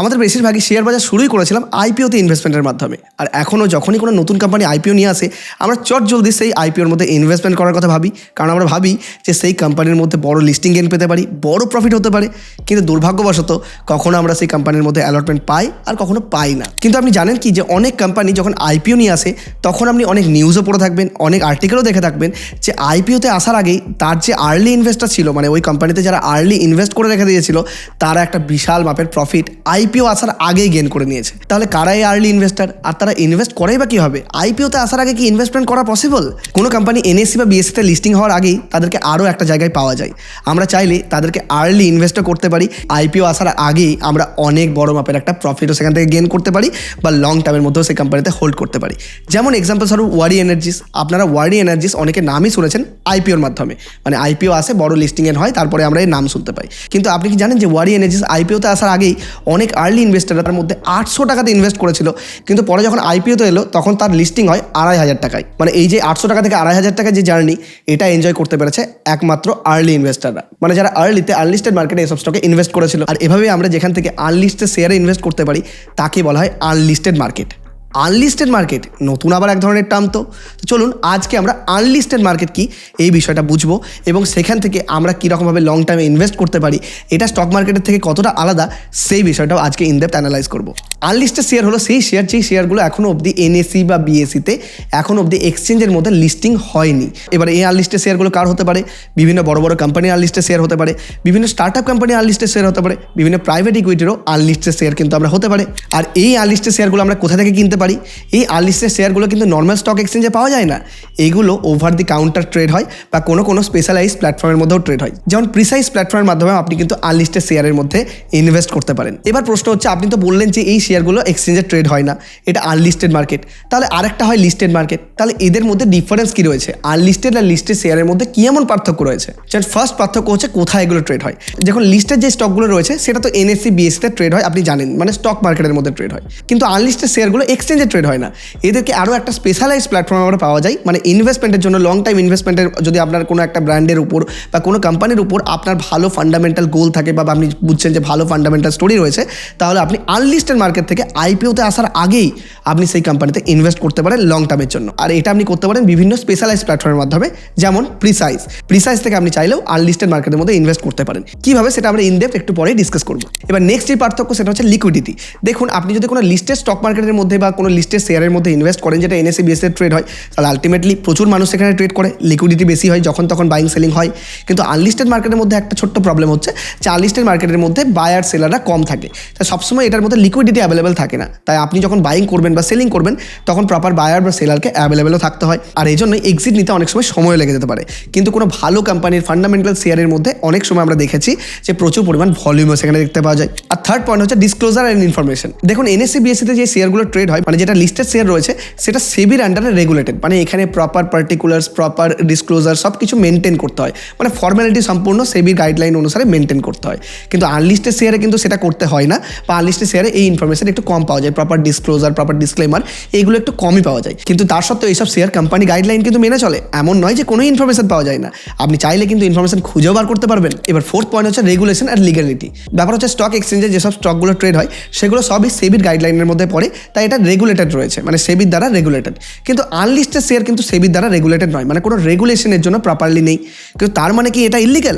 আমাদের বেশিরভাগই শেয়ার বাজার শুরুই করেছিলাম আইপিওতে ইনভেস্টমেন্টের মাধ্যমে। আর এখনও যখনই কোনো নতুন কোম্পানি আইপিও নিয়ে আসে, আমরা চট জলদি সেই আইপিওর মধ্যে ইনভেস্টমেন্ট করার কথা ভাবি। কারণ আমরা ভাবি যে সেই কোম্পানির মধ্যে বড় লিস্টিং গেন পেতে পারি, বড় প্রফিট হতে পারে। কিন্তু দুর্ভাগ্যবশত কখনো আমরা সেই কোম্পানির মধ্যে অ্যালটমেন্ট পাই আর কখনো পাই না। কিন্তু আপনি জানেন কি যে অনেক কোম্পানি যখন আইপিও নিয়ে আসে, তখন আপনি অনেক নিউজও পড়ে থাকবেন, অনেক আর্টিকেলও দেখে থাকবেন যে আইপিওতে আসার আগেই তার যে আর্লি ইনভেস্টার ছিল মানে ওই কোম্পানিতে যারা আর্লি ইনভেস্ট করে রেখে দিয়েছিল, তারা একটা বিশাল মাপের প্রফিট আইপিও আসার আগেই গেন করে নিয়েছে। তাহলে কারাই আর্লি ইনভেস্টার আর তারা ইনভেস্ট করেই বা কীভাবে? আইপিওতে আসার আগে কি ইনভেস্টমেন্ট করা পসিবল কোনো কোম্পানি এনএসসি বা বিএসসিতে লিস্টিং হওয়ার আগেই তাদেরকে আরও একটা জায়গায় পাওয়া যায়। আমরা চাইলে তাদেরকে আর্লি ইনভেস্টও করতে পারি। আইপিও আসার আগেই আমরা অনেক বড় মাপের একটা প্রফিটও সেখান থেকে গেন করতে পারি বা লং টার্মের মধ্যেও সেই কোম্পানিতে হোল্ড করতে পারি। যেমন এক্সাম্পল স্বরূপ ওয়ারি এনার্জিস আপনারা ওয়ারি এনার্জিস অনেকে নামই শুনেছেন আইপিওর মাধ্যমে। মানে আইপিও আসে, বড় লিস্টিংয়ের হয়, তারপরে আমরা এই নাম শুনতে পাই। কিন্তু আপনি কি জানেন যে ওয়ারি এনার্জিস আইপিওতে আসার আগেই অনেক আর্লি ইনভেস্টাররা তার মধ্যে আটশো টাকাতে ইনভেস্ট করেছিল। কিন্তু পরে যখন আইপিওতে এলো, তখন তার লিস্টিং হয় আড়াই হাজার টাকায়। মানে এই যে আটশো টাকা থেকে আড়াই হাজার টাকা যে জার্নি এটা এনজয় করতে পেরেছে একমাত্র আর্লি ইনভেস্টাররা মানে যারা আর্লিতে আনলিস্টেড মার্কেটে এসব স্টকে ইনভেস্ট করেছিল। আর এভাবে আমরা যেখান থেকে আনলিস্টেড শেয়ারে ইনভেস্ট করতে পারি, তাকে বলা হয় আনলিস্টেড মার্কেট আনলিস্টেড মার্কেট নতুন আবার এক ধরনের টার্ম তো। চলুন, আজকে আমরা আনলিস্টেড মার্কেট কি, এই বিষয়টা বুঝব এবং সেখান থেকে আমরা কীরকমভাবে লং টাইমে ইনভেস্ট করতে পারি, এটা স্টক মার্কেটের থেকে কতটা আলাদা, সেই বিষয়টাও আজকে ইনডেপথ অ্যানালাইজ করব। আনলিস্টেড শেয়ার হলো সেই শেয়ার যেই শেয়ারগুলো এখনও অবধি এনএসি বা বিএসসিতে এখন অবধি এক্সচেঞ্জের মধ্যে লিস্টিং হয়নি। এবার এই আনলিস্টেড শেয়ারগুলো কার হতে পারে? বিভিন্ন বড় বড় কোম্পানির আনলিস্টেড শেয়ার হতে পারে, বিভিন্ন স্টার্ট আপ কোম্পানির আনলিস্টেড শেয়ার হতে পারে, বিভিন্ন প্রাইভেট ইকুইটিরও আনলিস্টেড শেয়ার কিন্তু আমরা হতে পারে। আর এই আনলিস্টেড শেয়ারগুলো আমরা কোথা থেকে কিনতে পারি। এই আনলিস্টেড শেয়ারগুলো কিন্তু নর্মাল স্টক এক্সচেঞ্জে পাওয়া যায় না। এইগুলো ওভার দি কাউন্টার ট্রেড হয় বা কোনো কোনো স্পেশালাইজ প্ল্যাটফর্মের মধ্যেও ট্রেড হয়। যেমন প্রিসাইজ প্ল্যাটফর্মের মাধ্যমে আপনি কিন্তু আনলিস্টেড শেয়ারের মধ্যে ইনভেস্ট করতে পারেন। এবার প্রশ্ন হচ্ছে, আপনি তো বললেন যে এই শেয়ারগুলো এক্সচেঞ্জে ট্রেড হয় না, এটা আনলিস্টেড মার্কেট তাহলে আরেকটা হয় লিস্টেড মার্কেট তাহলে এদের মধ্যে ডিফারেন্স কি রয়েছে? আনলিস্টেড আর লিস্টেড শেয়ারের মধ্যে কি এমন পার্থক্য রয়েছে? ফার্স্ট পার্থক্য হচ্ছে কোথায় এগুলো ট্রেড হয়। যখন লিস্টেড যে স্টকগুলো রয়েছে, সেটা তো এনএসসি বিএসসিতে ট্রেড হয়, আপনি জানেন মানে স্টক মার্কেটের মধ্যে ট্রেড হয়। কিন্তু আনলিস্টেড শেয়ারগুলো এক্সচেঞ্জে ট্রেড হয় না। এদেরকে আরও একটা স্পেশালাইজ প্ল্যাটফর্ম আমরা পাওয়া যায় মানে ইনভেস্টমেন্টের জন্য লং টাইম ইনভেস্টমেন্টের যদি আপনার কোনো একটা ব্র্যান্ডের উপর বা কোনো কোম্পানির উপর আপনার ভালো ফান্ডামেন্টাল গোল থাকে বা আপনি বুঝছেন যে ভালো ফান্ডামেন্টাল স্টোরি রয়েছে, তাহলে আপনি আনলিস্টেড মার্কেট থেকে আইপিওতে আসার আগেই আপনি সেই কোম্পানিতে ইনভেস্ট করতে পারেন লং টার্মের জন্য। আর এটা আপনি করতে পারেন বিভিন্ন স্পেশালাইজ প্ল্যাটফর্মের মাধ্যমে, যেমন প্রিসাইজ প্রিসাইজ থেকে আপনি চাইলেও আনলিস্টেড মার্কেটের মধ্যে ইনভেস্ট করতে পারেন। কীভাবে? সেটা আমরা ইনডেপ একটু পরেই ডিসকাস করব। এবার নেক্সট যে পার্থক্য, সেটা হচ্ছে লিকুইডিটি দেখুন, আপনি যদি কোনো লিস্টেড স্টক মার্কেটের মধ্যে বা কোনো লিস্টেড শেয়ারের মধ্যে ইনভেস্ট করেন যেটা এনএসএ বিএসএ ট্রেড হয়, তাহলে আলটিমেটলি প্রচুর মানুষ সেখানে ট্রেড করে লিকুইডিটি বেশি হয়, যখন তখন বাইং সেলিং হয়। কিন্তু আনলিস্টেড মার্কেটের মধ্যে একটা ছোট্ট প্রবলেম হচ্ছে যে আনলিস্টেড মার্কেটের মধ্যে বায়ার সেলাররা কম থাকে। তাই সবসময় এটার মধ্যে লিকুইডিটি অ্যাভেলেবেল থাকে না। তাই আপনি যখন বাইং করবেন বা সেলিং করবেন, তখন প্রপার বায়ার বা সেলারকে অ্যাভেলেবেলও থাকতে হয়। আর এই জন্যই এক্সিট নিতে অনেক সময় সময় লেগে যেতে পারে। কিন্তু কোনো ভালো কোম্পানির ফান্ডামেন্টাল শেয়ারের মধ্যে অনেক সময় আমরা দেখেছি যে প্রচুর পরিমাণ ভলিউমও সেখানে দেখতে পাওয়া যায়। আর থার্ড পয়েন্ট হচ্ছে ডিসক্লোজার অ্যান্ড ইনফরমেশন দেখুন এনএসসি বিএসসিতে যে শেয়ারগুলো ট্রেড হয় মানে যেটা লিস্টেড শেয়ার রয়েছে, সেটা সেবির আন্ডারে রেগুলেটেড মানে এখানে প্রপার পার্টিকুলার্স প্রপার ডিসক্লোজার সব কিছু মেনটেন করতে হয়। মানে ফর্মালিটি সম্পূর্ণ সেবির গাইডলাইন অনুসারে মেনটেন করতে হয়। কিন্তু আনলিস্টেড শেয়ারে কিন্তু সেটা করতে হয় না, বা আনলিস্টেড শেয়ারে এই ইনফরমেশন একটু কম পাওয়া যায়। প্রপার ডিসক্লোজার প্রপার ডিসক্লেমার এইগুলো একটু কমই পাওয়া যায়। কিন্তু তার সত্ত্বেও এইসব শেয়ার কোম্পানি গাইডলাইন কিন্তু মেনে চলে। এমন নয় যে কোনো ইনফরমেশন পাওয়া যায় না। আপনি চাইলে কিন্তু ইনফরমেশন খুঁজেও বার করতে পারবেন। এবার ফোর্থ পয়েন্ট হচ্ছে রেগুলেশন আর লিগালিটি ব্যাপার হচ্ছে স্টক এক্সচেঞ্জে যেসব স্টকগুলো ট্রেড হয়, সেগুলো সবই সেবির গাইডলাইনের মধ্যে পড়ে। তাই এটা রেগুলেটেড রয়েছে মানে সেবির দ্বারা রেগুলেটেড কিন্তু আনলিস্টেড শেয়ার কিন্তু সেবির দ্বারা রেগুলেটেড নয় মানে কোনো রেগুলেশনের জন্য প্রপারলি নেই। কিন্তু তার মানে কি এটা ইলিগাল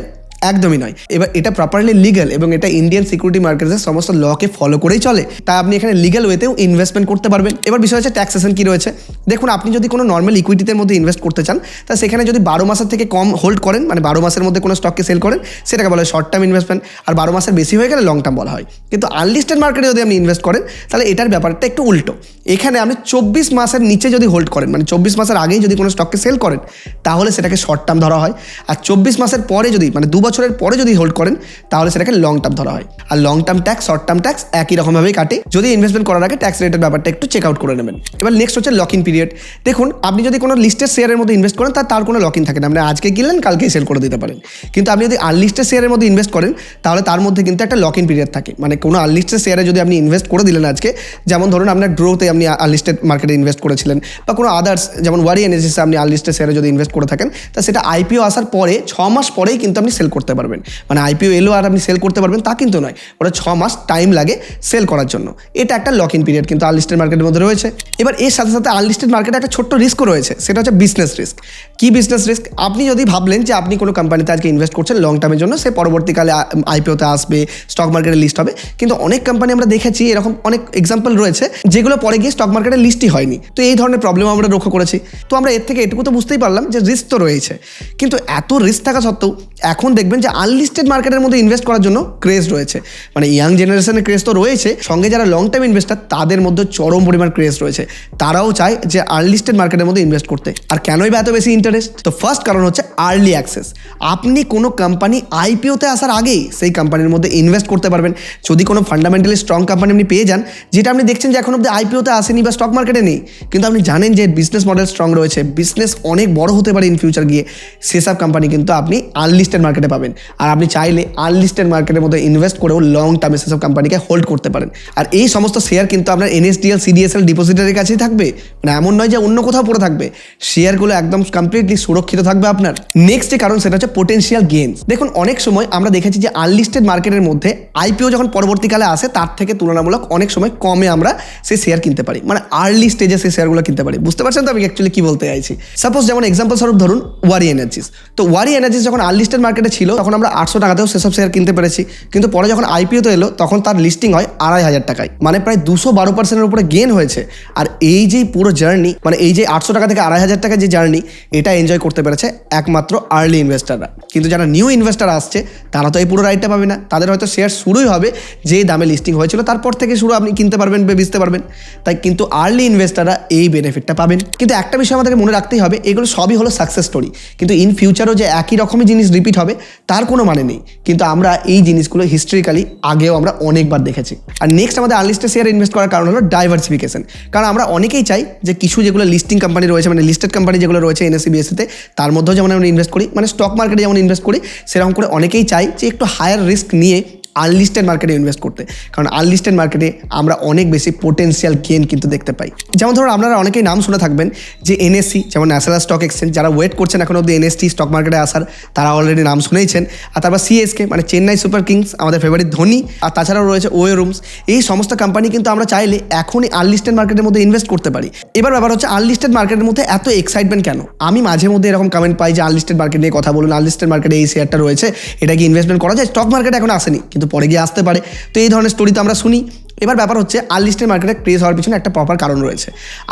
একদমই নয়। এবার এটা প্রপারলি লিগাল এবং এটা ইন্ডিয়ান সিকিউরিটি মার্কেটের সমস্ত লকে ফলো করেই চলে, তা আপনি এখানে লিগাল ওয়েতেও ইনভেস্টমেন্ট করতে পারবেন। এবার বিষয় হচ্ছে ট্যাক্সেশন কী রয়েছে? দেখুন, আপনি যদি কোনো নর্মাল ইকুইটিতে মধ্যে ইনভেস্ট করতে চান, তা সেখানে যদি বারো মাসের থেকে কম হোল্ড করেন মানে বারো মাসের মধ্যে কোনো স্টককে সেল করেন, সেটাকে বলা হয় শর্ট টার্ম ইনভেস্টমেন্ট আর বারো মাসের বেশি হয়ে গেলে লং টার্ম বলা হয়। কিন্তু আনলিস্টেড মার্কেটে যদি আপনি ইনভেস্ট করেন, তাহলে এটার ব্যাপারটা একটু উল্টো। এখানে আপনি চব্বিশ মাসের নিচে যদি হোল্ড করেন মানে চব্বিশ মাসের আগেই যদি কোনো স্টককে সেল করেন, তাহলে সেটাকে শর্ট টার্ম ধরা হয়। আর চব্বিশ মাসের পরে যদি মানে দু বছরের পরে যদি হোল্ড করেন, তাহলে সেটাকে লং টার্ম ধরা হয়। আর long term tax short term tax একই রকমভাবেই কাটে। যদি ইনভেস্টমেন্ট করার আগে ট্যাক্স রেটের ব্যাপারটা একটু চেক আউট করে নেবেন। এবার নেক্সট হচ্ছে লক ইন পিরিয়ড দেখুন, আপনি যদি কোনো লিস্টেড শেয়ারের মধ্যে ইনভেস্ট করেন তার তার কোনো লক ইন থাকে না। আপনি আজকে কিনলেন কালকেই সেল করে দিতে পারেন। কিন্তু আপনি যদি আনলিস্টেড শেয়ারের মধ্যে ইনভেস্ট করেন, তাহলে তার মধ্যে কিন্তু একটা লক ইন পিরিয়ড থাকে। মানে কোনো আনলিস্টেড শেয়ারে যদি আপনি ইনভেস্ট করে দিলেন আজকে, যেমন ধরুন আপনার ড্রোতে আপনি আনলিস্টেড মার্কেটে ইনভেস্ট করেছিলেন, বা কোনো আদার্স যেমন ওয়ারি এনার্জিসে আপনি আনলিস্টেড শেয়ারে যদি ইনভেস্ট করে থাকেন, তা সেটা আইপিও আসার পরে, ছ মাস পরেই কিন্তু আপনি সেল করে করতে পারবেন। মানে আইপিও এলো আর আপনি সেল করতে পারবেন, তা কিন্তু নয়। ওটা ছ মাস টাইম লাগে সেল করার জন্য। এটা একটা লক ইন পিরিয়ড কিন্তু আনলিস্টেড মার্কেটের মধ্যে রয়েছে। এবার এর সাথে সাথে আনলিস্টেড মার্কেটে একটা ছোট্ট রিস্কও রয়েছে, সেটা হচ্ছে বিজনেস রিস্ক কি বিজনেস রিস্ক আপনি যদি ভাবলেন যে আপনি কোনো কোম্পানিতে আজকে ইনভেস্ট করছেন লং টার্মের জন্য, সে পরবর্তীকালে আইপিওতে আসবে স্টক মার্কেটে লিস্ট হবে। কিন্তু অনেক কোম্পানি আমরা দেখেছি, এরকম অনেক এক্সাম্পল রয়েছে, যেগুলো পরে গিয়ে স্টক মার্কেটে লিস্টই হয়নি। তো এই ধরনের প্রবলেম আমরা লক্ষ্য করেছি। তো আমরা এর থেকে এটুকু তো বুঝতেই পারলাম যে রিস্ক তো রয়েছে। কিন্তু এত রিস্ক থাকা সত্ত্বেও এখন দেখবেন যে আনলিস্টেড মার্কেটের মধ্যে ইনভেস্ট করার জন্য ক্রেজ রয়েছে। মানে ইয়াং জেনারেশনের ক্রেজ তো রয়েছে, সঙ্গে যারা লং টাইম ইনভেস্টার তাদের মধ্যে চরম পরিমাণ ক্রেজ রয়েছে। তারাও চায় যে আনলিস্টেড মার্কেটের মধ্যে ইনভেস্ট করতে। আর কেনই বা এত বেশি ইন্টারেস্ট তো ফার্স্ট কারণ হচ্ছে আর্লি অ্যাক্সেস আপনি কোনো কোম্পানি আইপিওতে আসার আগেই সেই কোম্পানির মধ্যে ইনভেস্ট করতে পারবেন। যদি কোনো ফান্ডামেন্টালি স্ট্রং কোম্পানি আপনি পেয়ে যান, যেটা আপনি দেখছেন যে এখন অব্দি আইপিওতে আসেনি বা স্টক মার্কেটে নেই, কিন্তু আপনি জানেন যে বিজনেস মডেল স্ট্রং রয়েছে বিজনেস অনেক বড় হতে পারে ইন ফিউচার গিয়ে, সেসব কোম্পানি কিন্তু আপনি আনলিস্টেড মার্কেটে পাবেন। আর আপনি চাইলে আনলিস্টেড মার্কেটের মধ্যে ইনভেস্ট করেও লং টার্মে সেসব কোম্পানিকে হোল্ড করতে পারেন। আর এই সমস্ত শেয়ার কিন্তু আপনার এনএসডিএল সিডিএসএল ডিপোজিটারের কাছেই থাকবে। মানে এমন নয় যে অন্য কোথাও পড়ে থাকবে। শেয়ারগুলো একদম কমপ্লিটলি সুরক্ষিত থাকবে আপনার। নেক্সট যে কারণ সেটা হচ্ছে পোটেন্সিয়াল গেমস দেখুন, অনেক সময় আমরা দেখেছি যে আনলিস্টেড মার্কেটের মধ্যে আইপিও যখন পরবর্তীকালে আসে, তার থেকে তুলনামূলক অনেক সময় কমে আমরা সেই শেয়ার কিনতে পারি। মানে আর্লি স্টেজে সেই শেয়ারগুলো কিনতে পারি। বুঝতে পারছেন তো আমি অ্যাকচুয়ালি কি বলতে চাইছি? সাপোজ যেমন এক্সাম্পল স্বরূপ ধরুন ওয়ারি এনার্জিস তো ওয়ারি এনার্জিস যখন আনলিস্টেড মার্কেটে ছিল তখন আমরা আটশো টাকাতেও সেসব শেয়ার কিনতে পেরেছি। কিন্তু পরে যখন আইপিওতে এলো, তখন তার লিস্টিং হয় আড়াই হাজার টাকায়। মানে প্রায় দুশো বারো পার্সেন্টের উপরে গেন হয়েছে। আর এই যে পুরো জার্নি মানে এই যে আটশো টাকা থেকে আড়াই হাজার টাকা যে জার্নি এটা এনজয় করতে পেরেছে একমাত্র আর্লি ইনভেস্টাররা কিন্তু যারা নিউ ইনভেস্টার আসছে, তারা তো এই পুরো রাইডটা পাবে না। তাদের হয়তো শেয়ার শুরুই হবে যে দামে লিস্টিং হয়েছিল, তারপর থেকে শুরু আপনি কিনতে পারবেন বা বেচতে পারবেন। তাই কিন্তু আর্লি ইনভেস্টাররা এই বেনিফিটটা পাবেন। কিন্তু একটা বিষয় আমাদেরকে মনে রাখতেই হবে, এগুলো সবই হলো সাকসেস স্টোরি কিন্তু ইন ফিউচারও যে একই রকমই জিনিস রিপিট হবে তার কোনো মানে নেই। কিন্তু আমরা এই জিনিসগুলো হিস্ট্রিক্যালি আগেও আমরা অনেকবার দেখেছি। আর নেক্সট আমাদের আর্লিস্টে শেয়ার ইনভেস্ট করার কারণ হলো ডাইভার্সিফিকেশন কারণ আমরা অনেকেই চাই যে কিছু যেগুলো লিস্টিং কোম্পানি রয়েছে মানে লিস্টেড কোম্পানি যেগুলো রয়েছে এনএসসি তার মধ্যেও যেমন আমরা ইনভেস্ট করি মানে স্টক মার্কেটে যেমন ইনভেস্ট করি, সেরকম করে অনেকেই চাই যে একটু হায়ার রিস্ক নিয়ে আনলিস্টেড মার্কেটে ইনভেস্ট করতে। কারণ আনলিস্টেড মার্কেটে আমরা অনেক বেশি পোটেন্সিয়াল গেন কিন্তু দেখতে পাই। যেমন ধরুন আপনারা অনেকেই নাম শুনে থাকবেন যে এনএসসি যেমন ন্যাশনাল স্টক এক্সচেঞ্জ যারা ওয়েট করছেন এখন অব্দি এনএসটি স্টক মার্কেটে আসার, তারা অলরেডি নাম শুনেইছেন। আর তারপর সিএসকে মানে চেন্নাই সুপার কিংস আমাদের ফেভারিট ধোনি, আর তাছাড়াও রয়েছে ওয়ে রুমস এই সমস্ত কোম্পানি কিন্তু আমরা চাইলে এখনই আনলিস্টেড মার্কেটের মধ্যে ইনভেস্ট করতে পারি। এবার ব্যাপার হচ্ছে আনলিস্টেড মার্কেটের মধ্যে এত এক্সাইটমেন্ট কেন? আমি মাঝে মধ্যে এরকম কমেন্ট পাই যে আনলিস্টেড মার্কেট নিয়ে কথা বলুন আনলিস্টেড মার্কেটে এই শেয়ারটা রয়েছে, এটা কি ইনভেস্টমেন্ট করা যায়? স্টক মার্কেট এখন আসেনি। কিন্তু পরে গিয়ে আসতে পারে। তো এই ধরনের স্টোরি তো আমরা শুনি। এবার ব্যাপার হচ্ছে আনলিস্টেড মার্কেটে ক্রেজ হওয়ার পিছনে একটা প্রপার কারণ রয়েছে।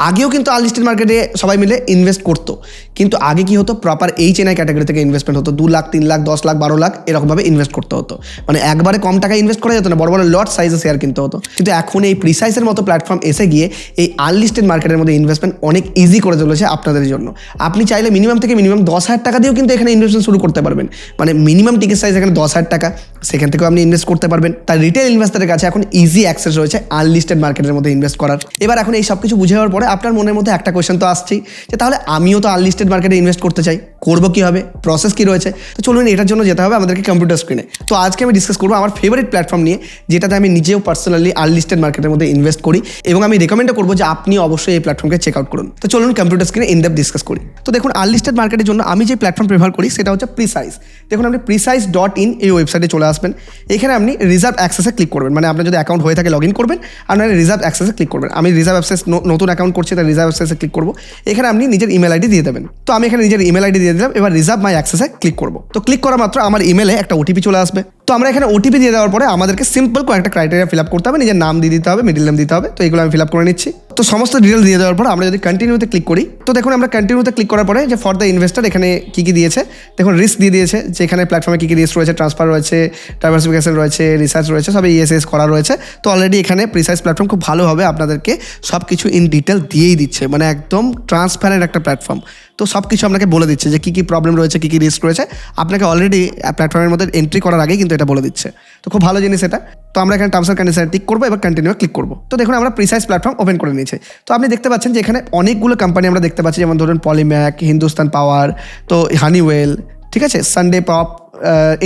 আগেও কিন্তু আনলিস্টেড মার্কেটে সবাই মিলে ইনভেস্ট করতো। কিন্তু আগে কি হতো? প্রপার এই চেনাই ক্যাটাগরি থেকে ইনভেস্টমেন্ট হতো। দু লাখ, তিন লাখ, দশ লাখ, বারো লাখ এরকমভাবে ইনভেস্ট করতে হতো। মানে একবারে কম টাকা ইনভেস্ট করা যেত না, বড় বড় লট সাইজে শেয়ার কিনতে হতো। কিন্তু এখন এই প্রিসাইসের মতো প্ল্যাটফর্ম এসে গিয়ে এই আনলিস্টেড মার্কেটের মধ্যে ইনভেস্টমেন্ট অনেক ইজি করে চলেছে আপনাদের জন্য। আপনি চাইলে মিনিমাম থেকে মিনিমাম দশ হাজার টাকা দিয়েও কিন্তু এখানে ইনভেস্টমেন্ট শুরু করতে পারবেন। মানে মিনিমাম টিকিট সাইজ এখানে দশ হাজার টাকা, সেখান থেকেও আপনি ইনভেস্ট করতে পারবেন। তার রিটেল ইনভেস্টারের কাছে এখন ইজি অ্যাক্সেস রয়েছে আনলিস্টেড মার্কেটের মধ্যে ইনভেস্ট করার। এবার এখন এই সব কিছু বুঝে যাওয়ার পরে আপনার মনের মধ্যে একটা কোয়েশ্চেন তো আসছেই, যে তাহলে আমিও তো আনলিস্টেড মার্কেটে ইনভেস্ট করতে চাই। করব কী হবে? প্রসেস কী রয়েছে? তো চলুন এটার জন্য যেতে হবে আমাদেরকে কম্পিউটার স্ক্রিনে তো আজকে আমি ডিসকাস করব আমার ফেভারিট প্ল্যাটফর্ম নিয়ে, যেটাতে আমি নিজেও পার্সোনালি আনলিস্টেড মার্কেটের মধ্যে ইনভেস্ট করি এবং আমি রেকমেন্ডও করব যে আপনি অবশ্যই এই প্ল্যাটফর্মকে চেক আউট করুন। তো চলুন কম্পিউটার স্ক্রিনে ইন ডেপ ডিসকাস করি। তো দেখুন আনলিস্টেড মার্কেটের জন্য আমি যে প্ল্যাটফর্ম প্রেফার করি, সেটা হচ্ছে প্রিসাইজ দেখুন, আপনি প্রিসাইজ ডট ইন এই ওয়েবসাইটে চলে আসবেন। এখানে আপনি রিজার্ভ অ্যাক্সেসে ক্লিক করবেন। মানে আপনার যদি অ্যাকাউন্ট হয়ে থাকে লগ ইন করবেন আপনার রিজার্ভ অ্যাক্সেসে ক্লিক করবেন। আমি রিজার্ভ অ্যাক্সেস নতুন অ্যাকাউন্ট করছি তাই রিজার্ভ অ্যাক্সেসে ক্লিক করব। এখানে আপনি নিজের ইমেল আইডি দিয়ে দেবেন। তো আমি এখানে নিজের ইমেল আইডি দিয়ে দিলাম। এবার রিজার্ভ মাই অ্যাক্সেসে ক্লিক করব। তো ক্লিক করা মাত্র আমার ইমেলে একটা ওটিপি চলে আসবে। তো আমরা এখানে ওটিপি দিয়ে দেওয়ার পরে আমাদেরকে সিম্পল কয়েকটা ক্রাইটেরিয়া ফিল আপ করতে হবে। নিজের নাম দিয়ে দিতে হবে মিডিল নাম দিতে হবে। তো এগুলো আমি ফিল আপ করে নিচ্ছি। তো সমস্ত ডিটেল দিয়ে দেওয়ার পর আমরা যদি কন্টিনিউতে ক্লিক করি, তো দেখুন আমরা কন্টিনিউতে ক্লিক করার পরে যে ফর দ্য ইনভেস্টার এখানে কী কী দিয়েছে, দেখুন রিস্ক দিয়ে দিয়েছে, যে এখানে প্ল্যাটফর্মে কী কী রিস্ক রয়েছে ট্রান্সফার রয়েছে ডাইভার্সিফিকেশন রয়েছে রিসার্চ রয়েছে সব ইএসএস করা রয়েছে। তো অলরেডি এখানে প্রিসাইজ প্ল্যাটফর্ম খুব ভালোভাবে আপনাদেরকে সব কিছু ইন ডিটেল দিয়েই দিচ্ছে। মানে একদম ট্রান্সপারেন্ট একটা প্ল্যাটফর্ম তো সব কিছু আপনাকে বলে দিচ্ছে যে কী কী প্রবলেম রয়েছে, কী কী রিস্ক রয়েছে। আপনাকে অলরেডি প্ল্যাটফর্মের মধ্যে এন্ট্রি করার আগেই কিন্তু এটা বলে দিচ্ছে। তো খুব ভালো জিনিস এটা। তো আমরা এখানে টার্মস অ্যান্ড কন্ডিশন টিক করব এবার কন্টিনিউ ক্লিক করব। তো দেখুন, আমরা প্রিসাইজ প্ল্যাটফর্ম ওপেন করে নিয়েছি। তো আপনি দেখতে পাচ্ছেন যে এখানে অনেকগুলো কোম্পানি আমরা দেখতে পাচ্ছি। যেমন ধরুন পলিম্যাক হিন্দুস্তান পাওয়ার তো হানিওয়েল ঠিক আছে? সানডে পপ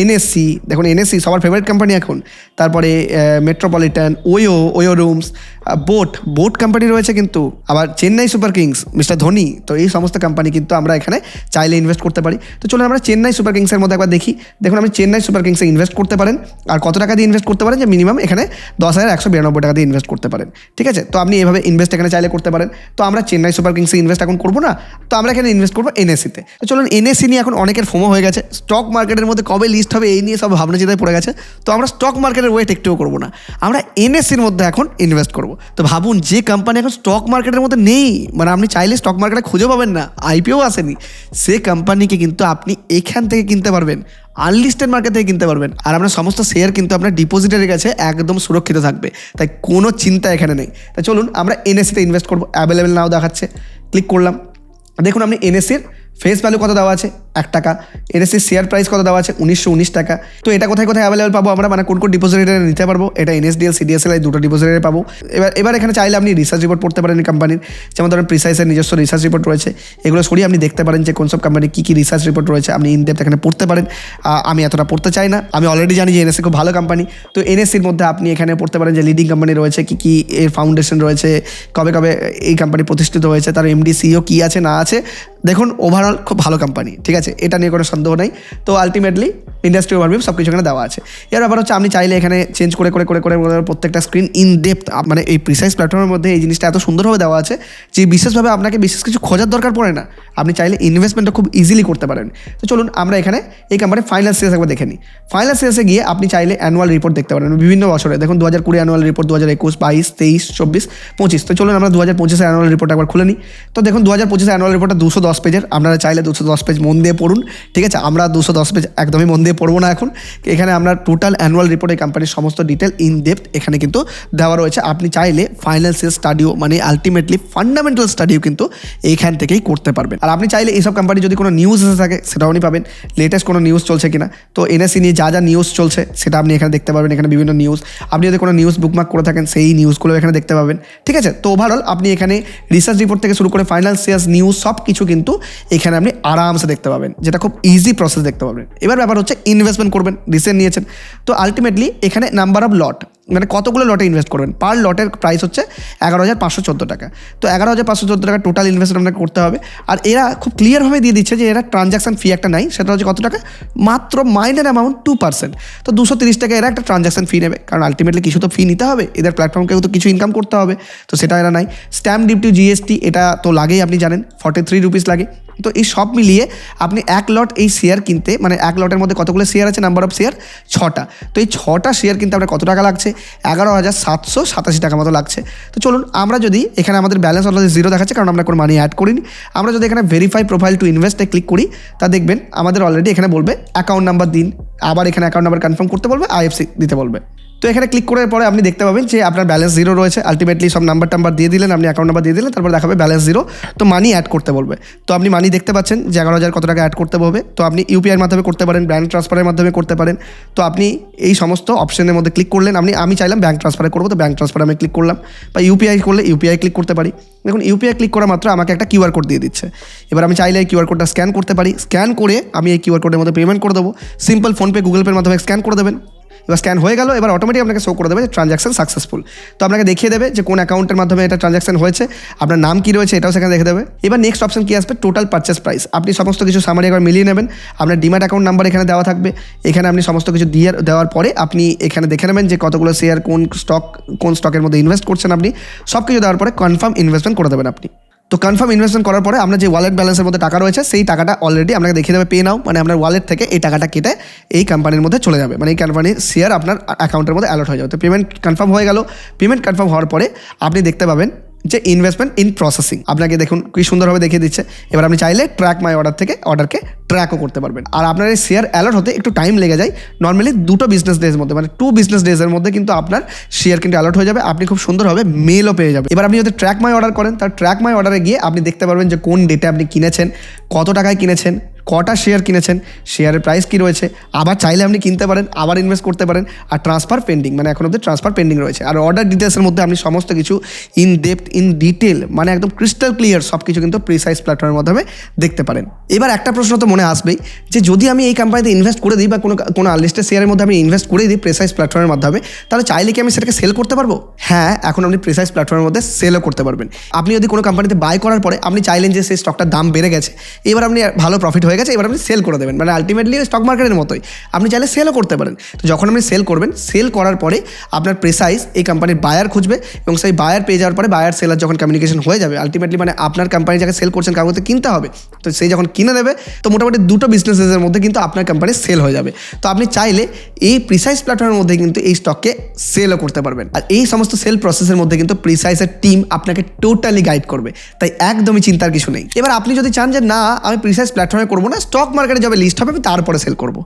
এনএসসি দেখুন এনএসসি সবার ফেভারিট কোম্পানি এখন। তারপরে metropolitan OYO OYO rooms boat boat company রয়েছে কিন্তু। আবার Chennai super kings mister Dhoni তো এই সমস্ত কোম্পানি কিন্তু আমরা এখানে চাইলে ইনভেস্ট করতে পারি। তো চলুন আমরা চেন্নাই সুপার কিংসের মধ্যে একবার দেখি। দেখুন, আপনি চেন্নাই সুপার কিংসে ইনভেস্ট করতে পারেন। আর কত টাকা দিয়ে ইনভেস্ট করতে পারেন? যে মিনিমাম এখানে দশ হাজার একশো বিরানব্বই টাকা দিয়ে ইনভেস্ট করতে পারেন। ঠিক আছে? তো আপনি এভাবে ইনভেস্ট এখানে চাইলে করতে পারেন। তো আমরা চেন্নাই সুপার কিংসে ইনভেস্ট এখন করব না। তো আমরা এখানে ইনভেস্ট করব এনএসিতে তো। চলুন এনএসি নিয়ে এখন অনেকের ফোমো হয়ে গেছে। স্টক মার্কেটের মধ্যে কবে লিস্ট হবে এই নিয়ে সব ভাবনা চিন্তায় পড়ে গেছে। তো আমরা স্টক মার্কেটের ওয়েট একটুও করব না। আমরা এনএসসির মধ্যে এখন ইনভেস্ট করব। তো ভাবুন, যে কোম্পানি এখন স্টক মার্কেটের মধ্যে নেই মানে আপনি চাইলে স্টক মার্কেটে খুঁজে পাবেন না আইপিও আসেনি, সে কোম্পানিকে কিন্তু আপনি এখান থেকে কিনতে পারবেন আনলিস্টেড মার্কেট থেকে কিনতে পারবেন। আর আপনার সমস্ত শেয়ার কিন্তু আপনার ডিপোজিটের কাছে একদম সুরক্ষিত থাকবে। তাই কোনো চিন্তা এখানে নেই। তাই চলুন, আমরা এনএসসিতে ইনভেস্ট করব। অ্যাভেলেবেল নাও দেখাচ্ছে। ক্লিক করলাম। দেখুন, আপনি এনএসসির ফেস ভ্যালু কত দেওয়া আছে? এক টাকা। এনএসসির শেয়ার প্রাইস কত দেওয়া আছে? উনিশশো উনিশ টাকা। তো এটা কোথায় কোথায় অ্যাভেলেবেল পাবো আমরা? মানে কোন কোন ডিপোজিটে নিতে পারব? এটা এনএসডিএল সিডিএসএল এই দুটো ডিপোজিটে পাবো। এবার এবার এখানে চাইলে আপনি রিসার্চ রিপোর্ট পড়তে পারেন কোম্পানির যেমন ধরেন প্রিসাইসের নিজস্ব রিসার্চ রিপোর্ট রয়েছে। এগুলো সরিয়ে আপনি দেখতে পারেন যে কোন সব কোম্পানির কী কী রিসার্চ রিপোর্ট রয়েছে। আপনি ইনডেপথ এখানে পড়তে পারেন। আমি এতটা পড়তে চাই না। আমি অলরেডি জানি যে এনএসসি খুব ভালো কোম্পানি তো এনএসসির মধ্যে আপনি এখানে পড়তে পারেন যে লিডিং কোম্পানি রয়েছে, কী কী এর ফাউন্ডেশন রয়েছে, কবে কবে এই কোম্পানি প্রতিষ্ঠিত হয়েছে, তার এমডি সিও কী আছে, না আছে। দেখুন ওভারঅল খুব ভালো কোম্পানি ঠিক আছে? এটা নিয়ে কোনো সন্দেহ নেই। তো আলটিমেটলি ইন্ডাস্ট্রি ওভারভিউ সব কিছু এখানে দেওয়া আছে। এর ব্যাপার হচ্ছে আপনি চাইলে এখানে চেঞ্জ করে করে করে করে করে প্রত্যেকটা স্ক্রিন ইন ডেপথ মানে এই প্রিসাইজ প্ল্যাটফর্মের মধ্যে এই জিনিসটা এত সুন্দরভাবে দেওয়া আছে যে বিশেষভাবে আপনাকে বিশেষ কিছু খোঁজার দরকার পড়ে না। আপনি চাইলে ইনভেস্টমেন্টটা খুব ইজিলি করতে পারেন। তো চলুন আমরা এখানে এই কোম্পানির ফাইনাল সেলস একবার দেখে নিই। ফাইনাল সেলসে গিয়ে আপনি চাইলে অ্যানুয়াল রিপোর্ট দেখতে পারেন। বিভিন্ন বছরে, দেখুন দু হাজার কুড়ি অ্যানুয়াল রিপোর্ট দু হাজার একুশ, বাইশ, তেইশ, চব্বিশ, পঁচিশ। তো চলুন আমরা দু হাজার পঁচিশে অ্যানুয়াল রিপোর্ট একবার খুলে নিই। তো দেখুন দু হাজার পঁচিশে অ্যানুয়াল রিপোর্টটা দুশো দশ পেজের আপনারা চাইলে দুশো দশ পেজ মন দিয়ে পড়ুন, ঠিক আছে? আমরা দুশো দশ পেজ একদমই মন দিয়ে পড়ব না এখন। এখানে আমরা টোটাল অ্যানুয়াল রিপোর্ট কোম্পানির সমস্ত ডিটেল ইন ডেপথ এখানে কিন্তু দেওয়া রয়েছে। আপনি চাইলে ফাইনাল সেল স্টাডিও মানে আলটিমেটলি ফান্ডামেন্টাল স্টাডিও কিন্তু এইখান থেকেই করতে পারবেন। আর আপনি চাইলে এইসব কোম্পানি যদি কোনো নিউজ এসে থাকে, সেটাও আপনি পাবেন। লেটেস্ট কোনো নিউজ চলছে কিনা। তো এনএসসি নিয়ে যা যা নিউজ চলছে, সেটা আপনি এখানে দেখতে পাবেন এখানে বিভিন্ন নিউজ আপনি যদি কোনো নিউজ বুকমার্ক করে থাকেন, সেই নিউজগুলো এখানে দেখতে পাবেন, ঠিক আছে? তো ওভারঅল আপনি এখানে রিসার্চ রিপোর্ট থেকে শুরু করে শেয়ার্স নিউজ সব কিছু কিন্তু এখানে আপনি আরামসে দেখতে পাবেন। যেটা খুব ইজি প্রসেস দেখতে পাবেন। এবার ব্যাপার হচ্ছে ইনভেস্টমেন্ট করবেন রিসেন্ট নিয়েছেন। তো আলটিমেটলি এখানে নাম্বার অফ লট মানে কতগুলো লটে ইনভেস্ট করবেন? পার লটের প্রাইস হচ্ছে এগারো হাজার পাঁচশো চোদ্দ টাকা। তো এগারো হাজার পাঁচশো চোদ্দ টাকা টোটাল ইনভেস্ট আপনাকে করতে হবে। আর এরা খুব ক্লিয়ারভাবে দিয়ে দিচ্ছে যে এরা ট্রানজাকশন ফি একটা নাই, সেটা হচ্ছে কত টাকা? মাত্র মাইনের অ্যামাউন্ট টু পার্সেন্ট তো দুশো তিরিশ টাকা এরা একটা ট্রানজাকশন ফি নেবে। কারণ আলটিমেটলি কিছু তো ফি নিতে হবে, এদের প্ল্যাটফর্মকেও তো কিছু ইনকাম করতে হবে। তো সেটা এরা নাই। স্ট্যাম্প ডিউটি জিএসটি এটা তো লাগেই, আপনি জানেন। ফর্টি থ্রি রুপিস লাগে। তো এই সব মিলিয়ে আপনি এক লট এই শেয়ার কিনতে মানে এক লটের মধ্যে কতগুলো শেয়ার আছে? নাম্বার অফ শেয়ার ছটা। তো এই ছটা শেয়ার কিনতে আপনার কত টাকা লাগছে? এগারো হাজার সাতশো সাতাশি টাকা মতো লাগছে। তো চলুন, আমরা যদি এখানে আমাদের ব্যালেন্স অলরেডি জিরো দেখাচ্ছে, কারণ আমরা কোনো মানি অ্যাড করিনি। আমরা যদি এখানে ভেরিফাই প্রোফাইল টু ইনভেস্টে ক্লিক করি, তা দেখবেন আমাদের অলরেডি এখানে বলবে অ্যাকাউন্ট নাম্বার দিন। আবার এখানে অ্যাকাউন্ট নাম্বার কনফার্ম করতে বলবে আইএফসি দিতে বলবে। তো এখানে ক্লিক করার পরে আপনি দেখতে পাবেন যে আপনার ব্যালেন্স জিরো রয়েছে। আলটিমেটলি সব নাম্বার টাম্বার দিয়ে দিলেন, আপনি অ্যাকাউন্ট নাম্বার দিয়ে দিলেন, তারপর দেখাবে ব্যালেন্স জিরো তো মানি অ্যাড করতে বলবে। তো আপনি মানি দেখতে পাচ্ছেন যে এগারো হাজার কত টাকা অ্যাড করতে হবে তো আপনি ইউপিআইয়ের মাধ্যমে করতে পারেন ব্যাঙ্ক ট্রান্সফারের মাধ্যমে করতে পারেন। তো আপনি এই সমস্ত অপশনের মধ্যে ক্লিক করলেন। আপনি, আমি চাইলাম ব্যাঙ্ক ট্রান্সফারে করব, তো ব্যাঙ্ক ট্রান্সফারে আমি ক্লিক করলাম। বা ইউপিআই করলে ইউপিআই ক্লিক করতে পারি। দেখুন ইউপিআই ক্লিক করা মাত্র আমাকে একটা কিউআর কোড দিয়ে দিচ্ছে। এবার আমি চাইলে এই কিউআর কোডটা স্ক্যান করতে পারি। স্ক্যান করে আমি এই কিউআর কোডের মধ্যে পেমেন্ট করে দেবো। সিম্পল ফোনপে গুগল পের মাধ্যমে স্ক্যান করে দেবেন। এবার স্ক্যান হয়ে গেল, এবার অটোমেটিক আপনাকে শো করে দেবে যে ট্রানজাকশন সাকসেসফুল তো আপনাকে দেখিয়ে দেবে যে কোন অ্যাকাউন্টের মাধ্যমে এটা ট্রানজাকশন হয়েছে, আপনার নাম কি রয়েছে এটাও সেখানে দেখে দেবে। এবার নেক্সট অপশন কি আসবে? টোটাল পারচেস প্রাইস আপনি সমস্ত কিছু সামারি একবার মিলিয়ে নেবেন। আপনার ডিমাট অ্যাকাউন্ট নাম্বার এখানে দেওয়া থাকবে। এখানে আপনি সমস্ত কিছু দিয়ে দেওয়ার পরে আপনি এখানে দেখে নেবেন যে কতগুলো শেয়ার কোন স্টক কোন স্টকের মধ্যে ইনভেস্ট করছেন আপনি। সব কিছু দেওয়ার পরে কনফার্ম ইনভেস্টমেন্ট করে দেবেন আপনি। তো কনফার্ম ইনভেস্টমেন্ট করার পরে আমরা যে ওয়ালেট ব্যালেন্সের মধ্যে টাকা রয়েছে, সেই টাকাটা অলরেডি আপনাকে দেখিয়ে দেবে পে নাও মানে আপনার ওয়ালেট থেকে এই টাকাটা কেটে এই কোম্পানির মধ্যে চলে যাবে। মানে এই কোম্পানির শেয়ার আপনার অ্যাকাউন্টের মধ্যে অ্যালার্ট হয়ে যাবে। তো পেমেন্ট কনফার্ম হয়ে গেল। পেমেন্ট কনফার্ম হওয়ার পরে আপনি দেখতে পাবেন যে ইনভেস্টমেন্ট ইন প্রসেসিং আপনাকে দেখুন কি সুন্দরভাবে দেখিয়ে দিচ্ছে। এবার আপনি চাইলে ট্র্যাক মাই অর্ডার থেকে অর্ডারকে ট্র্যাকও করতে পারবেন। আর আপনার এই শেয়ার অ্যালার্ট হতে একটু টাইম লেগে যায়। নর্মালি দুটো বিজনেস ডেজের মধ্যে মানে টু বিজনেস ডেজের মধ্যে কিন্তু আপনার শেয়ার কিন্তু অ্যালার্ট হয়ে যাবে। আপনি খুব সুন্দরভাবে মেলও পেয়ে যাবেন। এবার আপনি যদি ট্র্যাক মাই অর্ডার করেন তার ট্র্যাক মাই অর্ডারে গিয়ে আপনি দেখতে পারবেন যে কোন ডেটে আপনি কিনেছেন, কত টাকায় কিনেছেন কটা শেয়ার কিনেছেন? শেয়ারের প্রাইস কী রয়েছে? আবার চাইলে আপনি কিনতে পারেন, আবার ইনভেস্ট করতে পারেন আর ট্রান্সফার পেন্ডিং মানে এখন অব্দি ট্রান্সফার পেন্ডিং রয়েছে। আর অর্ডার ডিটেলসের মধ্যে আপনি সমস্ত কিছু ইন ডেপথ ইন ডিটেল মানে একদম ক্রিস্টাল ক্লিয়ার সব কিছু কিন্তু প্রিসাইজ প্ল্যাটফর্মের মাধ্যমে দেখতে পারেন। এবার একটা প্রশ্ন তো মনে আসবেই, যে যদি আমি এই কোম্পানিতে ইনভেস্ট করে দিই বা কোনো কোনো আনলিস্টেড শেয়ারের মধ্যে আমি ইনভেস্ট করে দিই প্রেসাইজ প্ল্যাটফর্মের মাধ্যমে, তাহলে চাইলে কি আমি সেটাকে সেল করতে পারব? হ্যাঁ এখন আপনি প্রেসাইজ প্ল্যাটফর্মের মধ্যে সেলও করতে পারবেন। আপনি যদি কোনো কোম্পানিতে বাই করার পরে আপনি চাইলেন যে সেই স্টকটার দাম বেড়ে গেছে, এবার আপনি ভালো প্রফিট হয়ে গেছে, এবার আপনি সেল করে দেবেন। মানে আলটিমেটলি স্টক মার্কেটের মতোই। আপনি চাইলে সেলও করতে পারেন। তো যখন আপনি সেল করবেন সেল করার পরে আপনার প্রেসাইজ এই কোম্পানির বায়ার খুঁজবে এবং সেই বায়ার পেয়ে যাওয়ার পরে বায়ার সেলার যখন কমিউনিকেশন হয়ে যাবে আলটিমেটলি মানে আপনার কোম্পানি যাকে সেল করছেন কাগজে কিনতে হবে, তো সেই যখন কিনে দেবে তো মোটামুটি দুটো বিজনেসেসের মধ্যে কিন্তু আপনার কোম্পানি সেল হয়ে যাবে। তো আপনি চাইলে এই প্রিসাইজ প্ল্যাটফর্মের মধ্যে কিন্তু এই স্টককে সেলও করতে পারবেন। আর এই সমস্ত সেল প্রসেসের মধ্যে কিন্তু প্রিসাইজের টিম আপনাকে টোটালি গাইড করবে। তাই একদমই চিন্তার কিছু নেই। এবার আপনি যদি চান যে, না, আমি প্রিসাইজ প্ল্যাটফর্মে করব না স্টক মার্কেটে যাবে লিস্ট হবে আমি তারপরে সেল করব।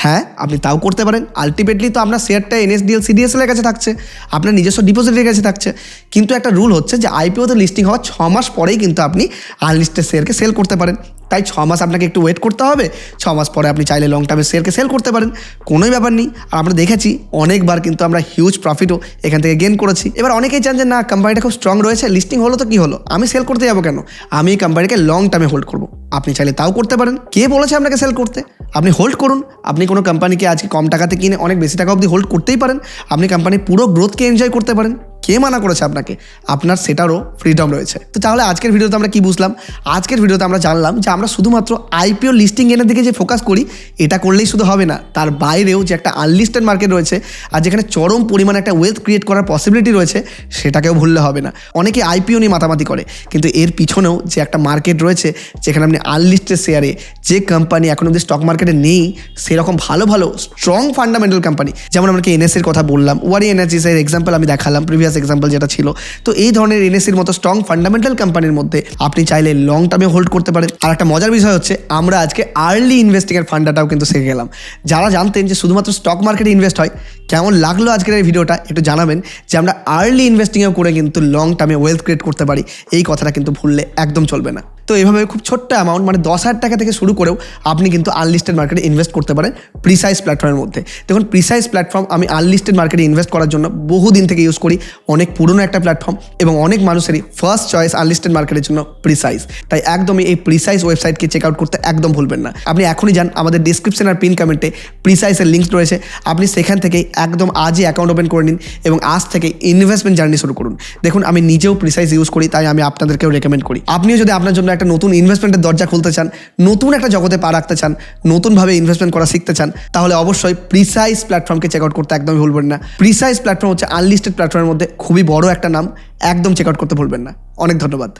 হ্যাঁ আপনি তাও করতে পারেন। আলটিমেটলি তো আপনার শেয়ারটা এনএসডিএল সিডিএসএলের কাছে থাকছে, আপনার নিজস্ব ডিপোজিটের কাছে থাকছে। কিন্তু একটা রুল হচ্ছে যে আইপিওতে লিস্টিং হওয়ার ছ মাস পরেই কিন্তু আপনি আনলিস্টেড শেয়ারকে সেল করতে পারেন। তাই ছ মাস আপনাকে একটু ওয়েট করতে হবে। ছ মাস পরে আপনি চাইলে লং টার্মে শেয়ারকে সেল করতে পারেন। কোনোই ব্যাপার নেই। আর আমরা দেখেছি, অনেকবার কিন্তু আমরা হিউজ প্রফিটও এখান থেকে গেন করেছি। এবার অনেকেই চান যে, না কোম্পানিটা খুব স্ট্রং রয়েছে লিস্টিং হলো তো কি হলো? আমি সেল করতে যাব কেন? আমি এই কোম্পানিকে লং টার্মে হোল্ড করব। আপনি চাইলে তাও করতে পারেন। কে বলেছে আপনাকে সেল করতে? আপনি হোল্ড করুন। আপনি কোনো কোম্পানিকে আজকে কম টাকাতে কিনে অনেক বেশি টাকা অবধি হোল্ড করতেই পারেন। আপনি কোম্পানির পুরো গ্রোথকে এনজয় করতে পারেন। কে মানা করেছে আপনাকে? আপনার সেটারও ফ্রিডম রয়েছে। তো তাহলে আজকের ভিডিওতে আমরা কি বুঝলাম? আজকের ভিডিওতে আমরা জানলাম যে আমরা শুধুমাত্র আইপিও লিস্টিং এনের দিকে যে ফোকাস করি, এটা করলেই শুধু হবে না। তার বাইরেও যে একটা আনলিস্টেড মার্কেট রয়েছে আর যেখানে চরম পরিমাণে একটা ওয়েলথ ক্রিয়েট করার পসিবিলিটি রয়েছে, সেটাকেও ভুললে হবে না। অনেকে আইপিও নিয়ে মাতামাতি করে, কিন্তু এর পিছনেও যে একটা মার্কেট রয়েছে, যেখানে আপনি আনলিস্টেড শেয়ারে যে কোম্পানি এখন অব্দি স্টক মার্কেটে নেই, সেরকম ভালো ভালো স্ট্রং ফান্ডামেন্টাল কোম্পানি যেমন আমরা এনএসের কথা বললাম ওয়ারি এনার্জিসের এক্সাম্পল আমি দেখালাম প্রিভিয়াস এক্সাম্পল যেটা ছিল। তো এই ধরনের এনএসির মতো স্ট্রং ফান্ডামেন্টাল কোম্পানির মধ্যে আপনি চাইলে লং টার্মে হোল্ড করতে পারেন। আর একটা মজার বিষয় হচ্ছে, আমরা আজকে আর্লি ইনভেস্টিং এর ফান্ডাটাও কিন্তু শিখে গেলাম। যারা জানতেন যে শুধুমাত্র স্টক মার্কেটে ইনভেস্ট হয়, কেমন লাগল আজকের এই ভিডিওটা একটু জানাবেন যে আমরা আর্লি ইনভেস্টিংয়েও করে কিন্তু লং টার্মে ওয়েলথ ক্রিয়েট করতে পারি। এই কথাটা কিন্তু ভুললে একদম চলবে না। তো এইভাবে খুব ছোট্ট অ্যামাউন্ট মানে দশ হাজার টাকা থেকে শুরু করেও আপনি কিন্তু আনলিস্টেড মার্কেটে ইনভেস্ট করতে পারেন প্রিসাইজ প্ল্যাটফর্মের মধ্যে। দেখুন প্রিসাইজ প্ল্যাটফর্ম আমি আনলিস্টেড মার্কেটে ইনভেস্ট করার জন্য বহুদিন থেকে ইউজ করি, অনেক পুরনো একটা প্ল্যাটফর্ম এবং অনেক মানুষেরই ফার্স্ট চয়েস আনলিস্টেড মার্কেটের জন্য প্রিসাইজ তাই একদমই এই প্রিসাইজ ওয়েবসাইটকে চেক আউট করতে একদম ভুলবেন না। আপনি এখনই যান, আমাদের ডিসক্রিপশন আর পিন কমেন্টে প্রিসাইজের লিঙ্ক রয়েছে। আপনি সেখান থেকে একদম আজই অ্যাকাউন্ট ওপেন করে নিন এবং আজ থেকে ইনভেস্টমেন্ট জার্নি শুরু করুন। দেখুন, আমি নিজেও প্রিসাইজ ইউজ করি, তাই আমি আপনাদেরকেও রেকমেন্ড করি। আপনিও যদি আপনার জন্য একটা নতুন ইনভেস্টমেন্টের দরজা খুলতে চান, নতুন একটা জগতে পা রাখতে চান, নতুনভাবে ইনভেস্টমেন্ট করা শিখতে চান, তাহলে অবশ্যই প্রিসাইজ প্ল্যাটফর্মকে চেক আউট করতে একদমই ভুলবেন না। প্রিসাইজ প্ল্যাটফর্ম হচ্ছে আনলিস্টেড প্ল্যাটফর্মের মধ্যে খুবই বড় একটা নাম, একদম চেক আউট করতে ভুলবেন না। অনেক ধন্যবাদ।